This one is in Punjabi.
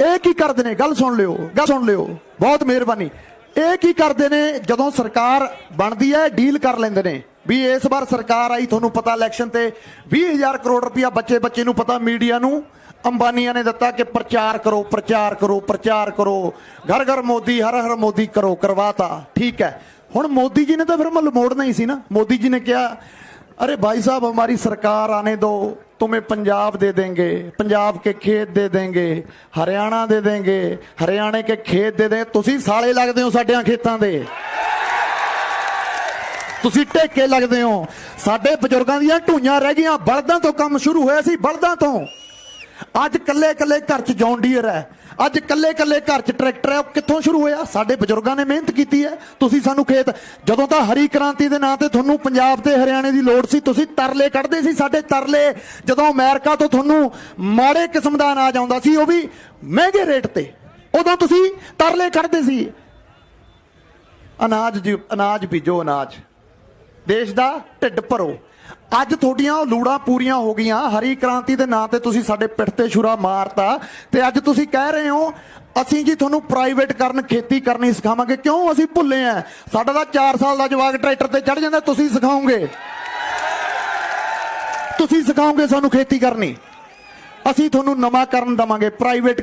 ਇਹ ਕੀ ਕਰਦੇ ਨੇ? ਗੱਲ ਸੁਣ ਲਿਓ, ਗੱਲ ਸੁਣ ਲਿਓ। ਬਹੁਤ ਮਿਹਰਬਾਨੀ। ਇਹ ਕੀ ਕਰਦੇ ਨੇ? ਜਦੋਂ ਸਰਕਾਰ ਬਣਦੀ ਹੈ, ਡੀਲ ਕਰ ਲੈਂਦੇ ਨੇ। ਵੀ ਇਸ ਵਾਰ ਸਰਕਾਰ ਆਈ, ਤੁਹਾਨੂੰ ਪਤਾ ਇਲੈਕਸ਼ਨ ਤੇ 20000 ਕਰੋੜ ਰੁਪਇਆ ਬੱਚੇ ਬੱਚੇ ਨੂੰ ਪਤਾ ਮੀਡੀਆ ਨੂੰ। ਅੰਬਾਨੀਆਂ ਨੇ ਦਿੱਤਾ ਕਿ ਪ੍ਰਚਾਰ ਕਰੋ ਪ੍ਰਚਾਰ ਕਰੋ ਪ੍ਰਚਾਰ ਕਰੋ। ਘਰ ਘਰ ਮੋਦੀ ਹਰ ਹਰ ਮੋਦੀ ਕਰੋ, ਕਰਵਾਤਾ। ਠੀਕ ਹੈ। ਹੁਣ ਮੋਦੀ ਜੀ ਨੇ ਤਾਂ ਫਿਰ ਮਲ ਮੋੜਨਾ ਹੀ ਸੀ ਨਾ। ਮੋਦੀ ਜੀ ਨੇ ਕਿਹਾ अरे भाई साहब हमारी सरकार आने दो तुम्हें पंजाब दे देंगे पंजाब के खेत दे देंगे हरियाणा दे देंगे हरियाणे के खेत दे देंगे ਤੁਸੀਂ ਸਾਲੇ ਲੱਗਦੇ ਹੋ ਸਾਡਿਆਂ ਖੇਤਾਂ ਦੇ ਤੁਸੀਂ ਟੇਕੇ ਲੱਗਦੇ ਹੋ ਸਾਡੇ ਬਜ਼ੁਰਗਾਂ ਦੀਆਂ ਢੂਈਆਂ ਰਹਿ ਗਈਆਂ ਬਲਦਾਂ ਤੋਂ ਕੰਮ ਸ਼ੁਰੂ ਹੋਇਆ ਸੀ ਬਲਦਾਂ ਤੋਂ ਅੱਜ ਕੱਲੇ ਕੱਲੇ ਘਰ 'ਚ ਜੌਨ ਡੀਅਰ ਹੈ। ਅੱਜ ਕੱਲੇ ਕੱਲੇ ਘਰ 'ਚ ਟਰੈਕਟਰ ਹੈ। ਉਹ ਕਿੱਥੋਂ ਸ਼ੁਰੂ ਹੋਇਆ? ਸਾਡੇ ਬਜ਼ੁਰਗਾਂ ਨੇ ਮਿਹਨਤ ਕੀਤੀ ਹੈ। ਤੁਸੀਂ ਸਾਨੂੰ ਖੇਤ, ਜਦੋਂ ਤਾਂ ਹਰੀ ਕ੍ਰਾਂਤੀ ਦੇ ਨਾਂ ਤੇ ਤੁਹਾਨੂੰ ਪੰਜਾਬ ਤੇ ਹਰਿਆਣੇ ਦੀ ਲੋੜ ਸੀ, ਤੁਸੀਂ ਤਰਲੇ ਕੱਢਦੇ ਸੀ ਸਾਡੇ ਤਰਲੇ। ਜਦੋਂ ਅਮਰੀਕਾ ਤੋਂ ਤੁਹਾਨੂੰ ਮਾੜੇ ਕਿਸਮ ਦਾ ਅਨਾਜ ਆਉਂਦਾ ਸੀ, ਉਹ ਵੀ ਮਹਿੰਗੇ ਰੇਟ ਤੇ। ਉਦੋਂ ਤੁਸੀਂ ਤਰਲੇ ਕੱਢਦੇ ਸੀ। ਅਨਾਜ ਜੀ, ਅਨਾਜ ਬੀਜੋ ਅਨਾਜ। ਦੇਸ਼ ਦਾ ਢਿੱਡ ਭਰੋ। ਅੱਜ ਤੁਹਾਡੀਆਂ ਉਹ ਲੂੜਾਂ ਪੂਰੀਆਂ ਹੋ ਗਈਆਂ। ਹਰੀ ਕ੍ਰਾਂਤੀ ਦੇ ਨਾਂ ਤੇ ਤੁਸੀਂ ਸਾਡੇ ਪਿੱਠ ਤੇ ਛੁਰਾ ਮਾਰਤਾ। ਤੇ ਅੱਜ ਤੁਸੀਂ ਕਹਿ ਰਹੇ ਹੋ, ਅਸੀਂ ਜੀ ਤੁਹਾਨੂੰ ਪ੍ਰਾਈਵੇਟ ਕਰਨ, ਖੇਤੀ ਕਰਨੀ ਸਿਖਾਵਾਂਗੇ। ਕਿਉਂ ਅਸੀਂ ਭੁੱਲੇ ਆ? ਸਾਡਾ ਤਾਂ 4 ਸਾਲ ਦਾ ਜਵਾਕ ਟਰੈਕਟਰ ਤੇ ਚੜ ਜਾਂਦਾ, ਤੁਸੀਂ ਸਿਖਾਓਗੇ? ਤੁਸੀਂ ਸਿਖਾਓਗੇ ਸਾਨੂੰ ਖੇਤੀ ਕਰਨੀ। ਅਸੀਂ ਤੁਹਾਨੂੰ ਨਵਾਂ ਕਰਨ ਦਵਾਂਗੇ ਪ੍ਰਾਈਵੇਟ